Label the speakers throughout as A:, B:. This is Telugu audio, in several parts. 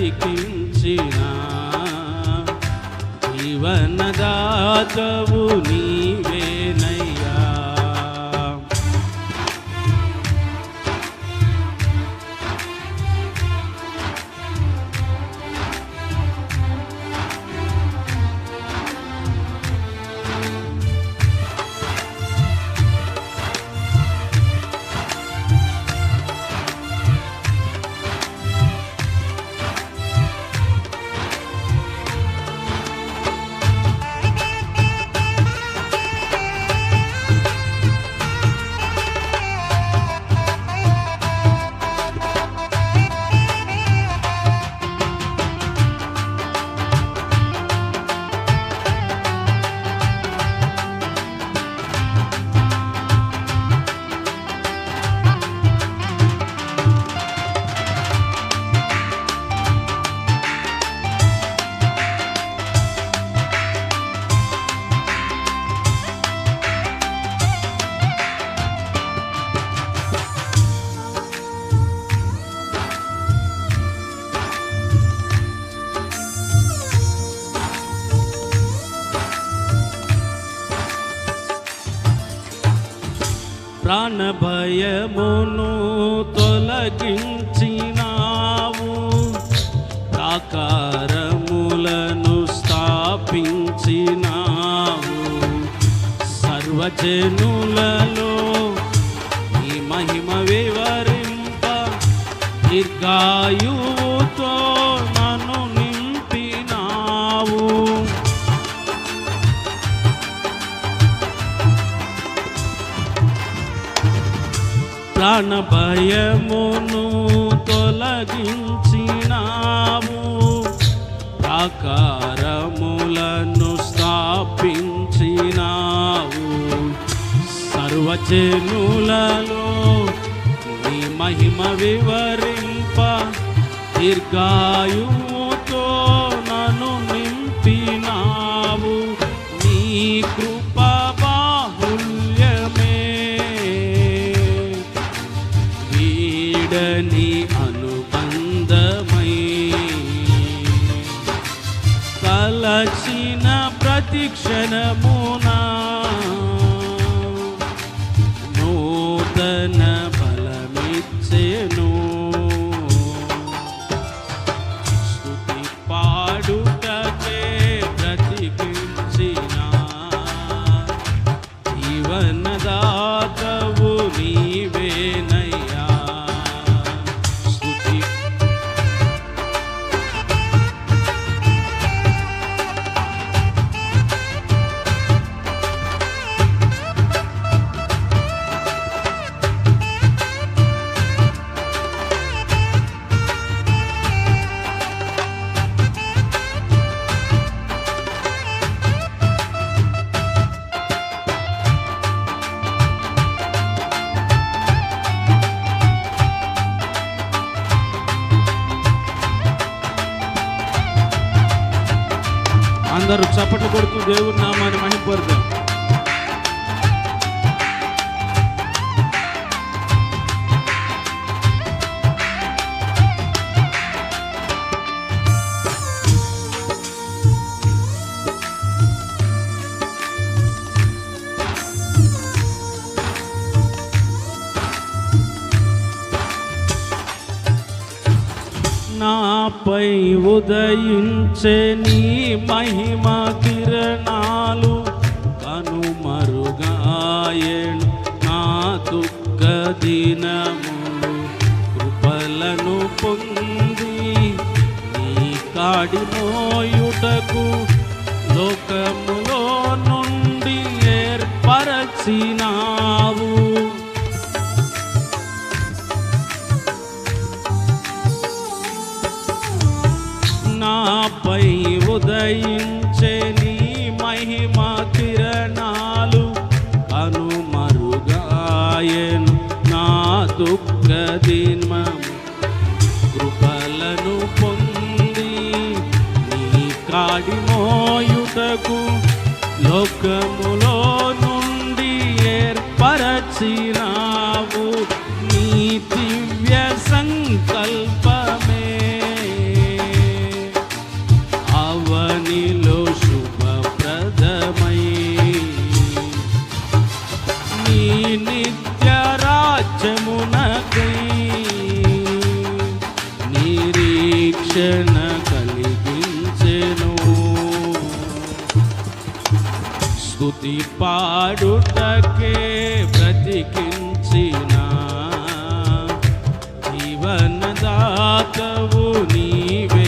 A: బ్రతికించిన జీవనదాతవు నీ ప్రాణభయమును తొలగించినావు. ప్రాకారములను స్థాపించినావు. సర్వజనులలో ఈ మహిమ వివరింప దీర్ఘాయువు ప్రాణభయమును తొలగించినావు ప్రాకారములను స్థాపించినావు. సర్వజనులలో నీ మహిమ వివరింప దీర్ఘాయువుతో వీడని అనుబంధమై కలచిన ప్రతిక్షణమునా దేవుడి నామాన్ని మహిపడతాం నాపై ఉదయించే నీ మహిమ కిరణాలు కనుమరుగాయను నా దుఃఖ దినములు కృపలను పొంది నీ కాడి ఉదయించే నీ మహిమ కిరణాలు కనుమరుగాయను నా దుఃఖ దినము. కృపలను పొంది నీ కాడి లోకములో నుండి ఏర్పరచిన స్థుతి పాడుటకే బ్రతికించిన జీవనదాతవు నీవే.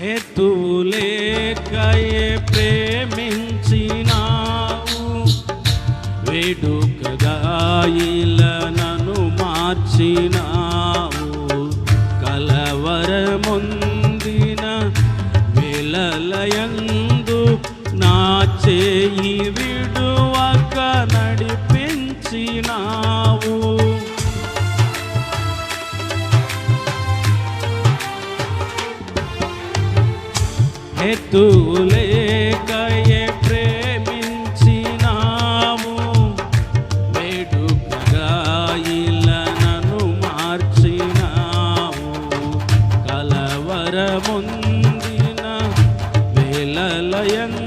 A: హేతులేకయే ప్రేమించినావు. వేడుకగా నను మార్చినావు. కలవరముందిన విలలయందు నా చేయి విడువక నడిపించినా హేతులేకయే ప్రేమించినాము. వేడుకగా ఇలనను మార్చినావు కలవరముందిన వేలలయందు